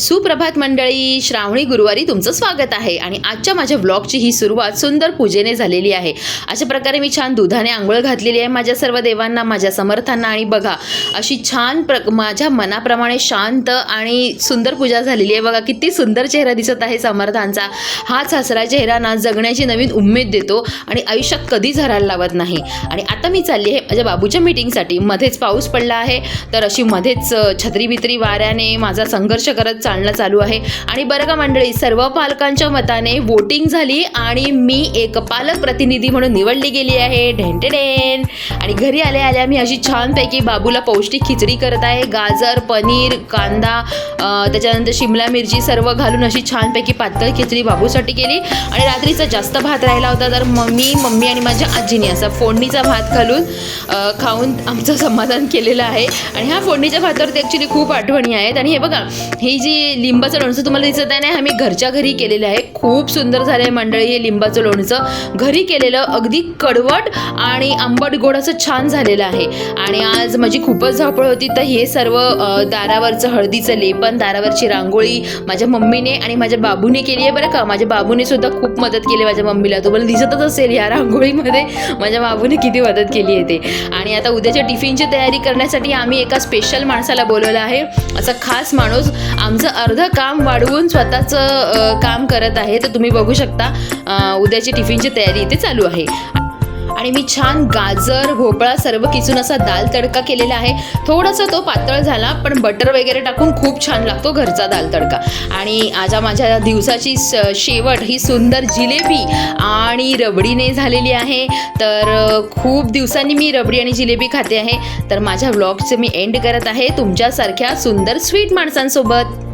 सुप्रभात मंडळी श्रावणी गुरुवारी तुमचं स्वागत आहे आणि आजच्या माझ्या ब्लॉगची ही सुरुवात सुंदर पूजेने झालेली आहे. अशा प्रकारे मी छान दुधाने आंघोळ घातलेली आहे माझ्या सर्व देवांना माझ्या समर्थांना आणि बघा अशी छान प्र माझ्या मनाप्रमाणे शांत आणि सुंदर पूजा झालेली आहे. बघा किती सुंदर चेहरा दिसत आहे समर्थांचा. हाच हसरा चेहरा ना जगण्याची नवीन उमेद देतो आणि आयुष्यात कधीच हरायला लावत नाही. आणि आता मी चालली आहे माझ्या बाबूच्या मीटिंगसाठी मध्येच पाऊस पडला आहे तर अशी मध्येच छत्री बित्री वाऱ्याने माझा संघर्ष करत चालणं चालू आहे. आणि बरं का मंडळी सर्व पालकांच्या मताने वोटिंग झाली आणि मी एक पालक प्रतिनिधी म्हणून निवडली गेली आहे. ढेंटेडेन आणि घरी आल्या आल्या मी अशी छानपैकी बाबूला पौष्टिक खिचडी करत आहे. गाजर पनीर कांदा त्याच्यानंतर शिमला मिरची सर्व घालून अशी छानपैकी पातळ खिचडी बाबूसाठी केली. आणि रात्रीचा जास्त भात राहिला होता तर मम्मी मम्मी आणि माझ्या आजीने असा फोडणीचा भात घालून खाऊन आमचं समाधान केलेलं आहे. आणि ह्या फोडणीच्या भातावरती ॲक्च्युली खूप आठवणी आहेत. आणि हे बघा ही जी लिंबाचं लोणचं तुम्हाला दिसत आहे. ना आम्ही घरच्या घरी केलेलं आहे. खूप सुंदर झालं आहे मंडळी हे लिंबाचं लोणचं. घरी केलेलं अगदी कडवट आणि आंबट गोड असं छान झालेलं आहे. आणि आज माझी खूपच धावपळ होती. तर हे सर्व दारावरचं हळदीचं लेपन दारावरची रांगोळी माझ्या मम्मीने आणि माझ्या बाबूने केली आहे बरं का. माझ्या बाबूने सुद्धा खूप मदत केली माझ्या मम्मीला. तुम्हाला दिसतच असेल या रांगोळीमध्ये माझ्या बाबूने किती मदत केली आहे ते. आणि आता उद्याच्या टिफिनची तयारी करण्यासाठी आम्ही एका स्पेशल माणसाला बोलवलं आहे. असा खास माणूस आमचं अर्ध काम वाढवून स्वतःचं काम करत आहे तर तुम्ही बघू शकता उद्याची टिफिनची तयारी इथे चालू आहे. आणि मी छान गाजर भोपळा सर्व किसून असा दाल तडका केलेला आहे. थोडासा तो पातळ झाला पण बटर वगैरे टाकून खूप छान लागतो घरचा दाल तडका. आणि आज माझ्या दिवसाची स- शेवट ही सुंदर जिलेबी आणि रबडीने झालेली आहे. तर खूप दिवसांनी मी रबडी आणि जिलेबी खाते आहे. तर माझ्या व्लॉगचे मी एंड करत आहे तुमच्यासारख्या सुंदर स्वीट माणसांसोबत.